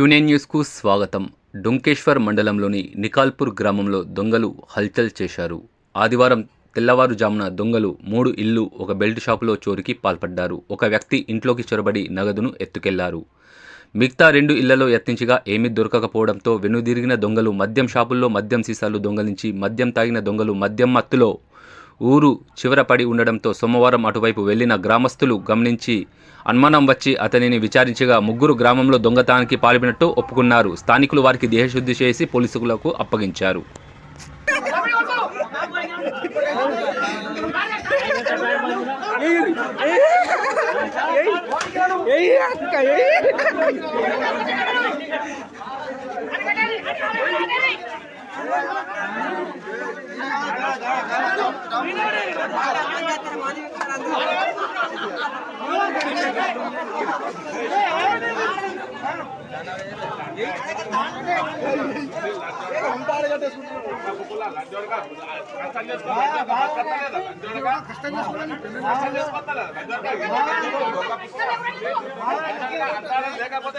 Quinine న్యూస్కు స్వాగతం. డొంకేశ్వర్ మండలంలోని నికాల్పూర్ గ్రామంలో దొంగలు హల్చల్ చేశారు. ఆదివారం తెల్లవారుజామున దొంగలు మూడు ఇల్లు ఒక బెల్ట్ షాపులో చోరికి పాల్పడ్డారు. ఒక వ్యక్తి ఇంట్లోకి చొరబడి నగదును ఎత్తుకెళ్ళారు. మిగతా రెండు ఇళ్ళలో యత్నించగా ఏమీ దొరకకపోవడంతో వెనుదిరిగిన దొంగలు మద్యం షాపుల్లో మద్యం సీసాలు దొంగలించి మద్యం తాగిన దొంగలు మద్యం మత్తులో ఊరు చివర పడి ఉండడంతో సోమవారం అటువైపు వెళ్ళిన గ్రామస్తులు గమనించి అనుమానం వచ్చి అతనిని విచారించగా ముగ్గురు గ్రామంలో దొంగతనానికి పాల్పడినట్టు ఒప్పుకున్నారు స్థానికులు వారికి దేహశుద్ధి చేసి పోలీసులకు అప్పగించారు కష్టం చేసుకోవాలి లేకపోతే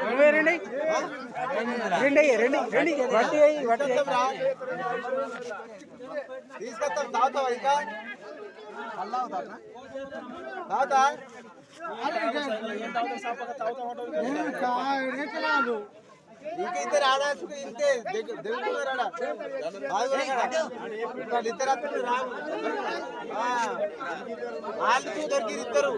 ఇరవై రెండు రెండు రెండు రెండు అయ్యి వడ్డీ తీసుకొస్తాం తాగుతావా ఇంకా తాగుతా ఇంకా ఇద్దరు ఆడాసుకు ఇంతే? దిగుతున్నారా ఇద్దరు అతను రా. వాళ్ళు దొరికి ఇద్దరు.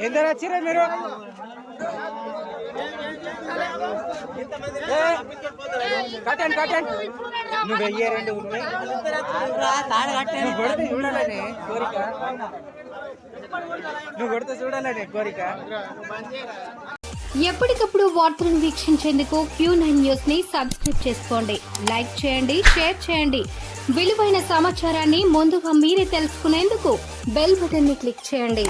ఎందరు వచ్చిరా మీరు? ఏ, కట్టండి కట్టండి. నువ్వు వెయ్యి రెండు కొడితే చూడాలని కోరిక. నువ్వు కొడితే చూడాలని కోరిక. ఎప్పటికప్పుడు వార్తలను వీక్షించేందుకు క్యూ నైన్ న్యూస్ని సబ్స్క్రైబ్ చేసుకోండి. లైక్ చేయండి షేర్ చేయండి. విలువైన సమాచారాన్ని ముందుగా మీరే తెలుసుకునేందుకు బెల్ బటన్ని క్లిక్ చేయండి.